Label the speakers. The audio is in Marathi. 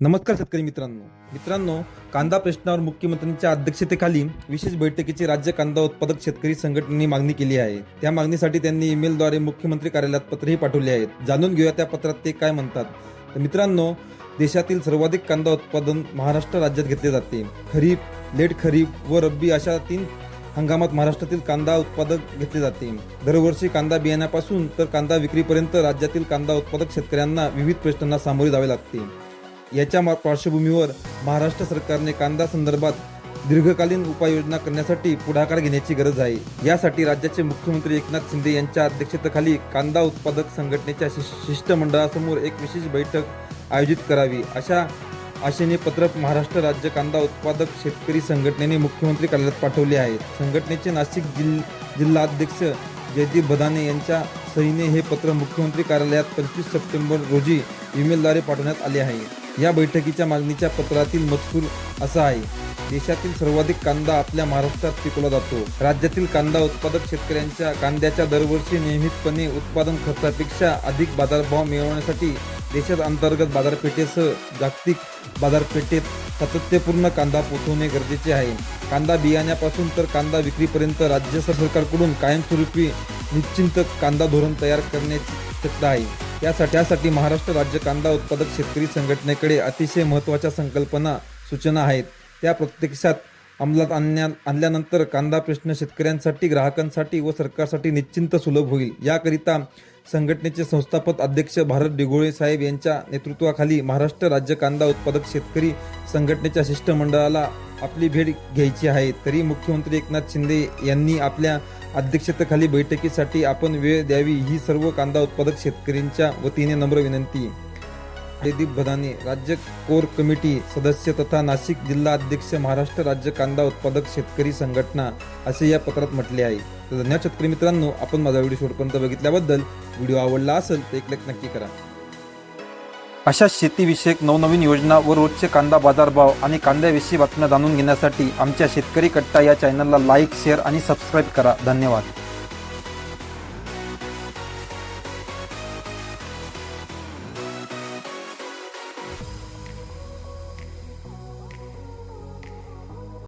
Speaker 1: नमस्कार शेतकरी मित्रांनो. मित्रांनो कांदा प्रश्नावर मुख्यमंत्र्यांच्या अध्यक्षतेखाली विशेष बैठकीची राज्य कांदा उत्पादक शेतकरी संघटनेने मागणी केली आहे. त्या मागणीसाठी त्यांनी ईमेलद्वारे मुख्यमंत्री कार्यालयात पत्रही पाठवले आहेत. जाणून घेऊया त्या पत्रात ते काय म्हणतात. तर मित्रांनो देशातील सर्वाधिक कांदा उत्पादन महाराष्ट्र राज्यात घेतले जाते. खरीप लेट खरीप व रब्बी अशा तीन हंगामात महाराष्ट्रातील कांदा उत्पादक घेतले जाते. दरवर्षी कांदा बियाण्यापासून तर कांदा विक्रीपर्यंत राज्यातील कांदा उत्पादक शेतकऱ्यांना विविध प्रश्नांना सामोरे जावे लागते. याच्या मा- पार्श्वभूमीवर महाराष्ट्र सरकारने कांदा संदर्भात दीर्घकालीन उपाययोजना करण्यासाठी पुढाकार घेण्याची गरज आहे. यासाठी राज्याचे मुख्यमंत्री एकनाथ शिंदे यांच्या अध्यक्षतेखाली कांदा उत्पादक संघटनेच्या शिष- शिष्टमंडळासमोर एक विशेष बैठक आयोजित करावी. अशा आशेने पत्र महाराष्ट्र राज्य कांदा उत्पादक शेतकरी संघटनेने मुख्यमंत्री कार्यालयात पाठवले आहे. संघटनेचे नाशिक जिल जिल्हा अध्यक्ष जयदीप भदाने यांच्या सहीने हे पत्र मुख्यमंत्री कार्यालयात पंचवीस सप्टेंबर रोजी ईमेलद्वारे पाठवण्यात आले आहे. या बैठकीच्या मागणीच्या पत्रातील मजकूर असा आहे. देशातील सर्वाधिक कांदा आपल्या महाराष्ट्रात पिकवला जातो. राज्यातील कांदा उत्पादक शेतकऱ्यांच्या कांद्याच्या दरवर्षी नियमितपणे उत्पादन खर्चापेक्षा अधिक बाजारभाव मिळवण्यासाठी देशात अंतर्गत बाजारपेठेसह जागतिक बाजारपेठेत सातत्यपूर्ण कांदा पोहोचवणे गरजेचे आहे. कांदा बियाण्यापासून तर कांदा विक्रीपर्यंत राज्य सरकारकडून कायमस्वरूपी निश्चिंत कांदा धोरण तयार करण्याची शक्यता आहे. यासाठी त्यासाठी महाराष्ट्र राज्य कांदा उत्पादक शेतकरी संघटनेकडे अतिशय महत्त्वाच्या संकल्पना सूचना आहेत. त्या प्रत्यक्षात अंमलात आणण्या आणल्यानंतर कांदा प्रश्न शेतकऱ्यांसाठी ग्राहकांसाठी व सरकारसाठी निश्चिंत सुलभ होईल. याकरिता संघटनेचे संस्थापक अध्यक्ष भारत डिगोळे साहेब यांच्या नेतृत्वाखाली महाराष्ट्र राज्य कांदा उत्पादक शेतकरी संघटनेच्या शिष्टमंडळाला आपली भेट घ्यायची आहे. तरी मुख्यमंत्री एकनाथ शिंदे यांनी आपल्या अध्यक्षतेखाली बैठकीसाठी आपण वेळ द्यावी ही सर्व कांदा उत्पादक शेतकऱ्यांच्या वतीने नम्र विनंती. जयदीप भदाने राज्य कोर कमिटी सदस्य तथा नाशिक जिल्हा अध्यक्ष महाराष्ट्र राज्य कांदा उत्पादक शेतकरी संघटना असे या पत्रात म्हटले आहे. तर धन्यवाद शेतकरी मित्रांनो आपण माझा व्हिडिओ शेवटपर्यंत बघितल्याबद्दल. व्हिडिओ आवडला असेल तर एक लाईक नक्की करा. अशा शेतीविषयक नवनवीन योजना व रोजचे कांदा बाजारभाव आणि कांद्याविषयी बातम्या जाणून घेण्यासाठी आमच्या शेतकरी कट्टा या चॅनलला लाईक शेअर आणि सबस्क्राईब करा. धन्यवाद.